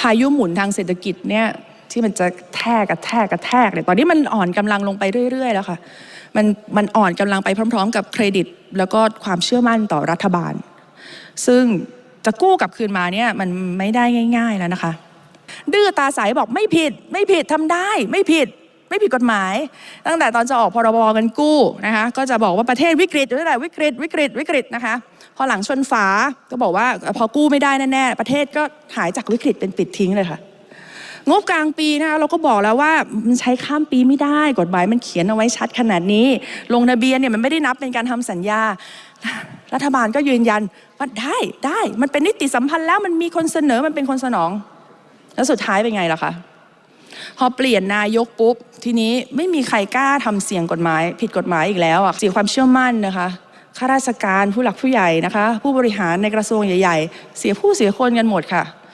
พายุหมุนทางเศรษฐกิจเนี่ยที่มันจะแทกกระแทกกระแทกเนี่ยตอนนี้มันอ่อนกำลังลงไปเรื่อย ๆ แล้วค่ะมันมันอ่อนกำลังไปพร้อม ๆ กับเครดิต แล้วก็ความเชื่อมั่นต่อรัฐบาล ซึ่งจะกู้กลับคืนมาเนี่ยมันไม่ได้ง่าย ๆ แล้วนะคะ ดื้อตาใสบอกไม่ผิด ไม่ผิดทำได้ ไม่ผิด ไม่ผิดกฎหมาย ตั้งแต่ตอนจะออกพรบเงินกู้นะคะก็จะบอกว่าประเทศวิกฤตอยู่นั่นแหละวิกฤตวิกฤตวิกฤตนะคะพอหลังชนฝาก็บอกว่าพอกู้ไม่ได้แน่ๆประเทศก็หายจากวิกฤตเป็นปิดทิ้งเลยค่ะงบกลางปีนะคะเราก็บอกแล้วว่ามันใช้ข้ามปีไม่ได้กฎหมายมันเขียนเอาไว้ชัดขนาดนี้ ลงทะเบียนเนี่ยมันไม่ได้นับเป็นการทำสัญญา รัฐบาลก็ยืนยันว่าได้ได้ มันเป็นนิติสัมพันธ์แล้วมันมีคนเสนอมันเป็นคนสนอง แล้วสุดท้ายเป็นไงล่ะคะ พอเปลี่ยนนายกปุ๊บ ทีนี้ไม่มีใครกล้าทำเสี่ยงกฎหมาย ผิดกฎหมายอีกแล้วอะเสียความเชื่อมั่นนะคะข้าราชการผู้หลักผู้ใหญ่นะคะ ผู้บริหารในกระทรวงใหญ่ ๆ เสียผู้เสียคนกันหมดค่ะ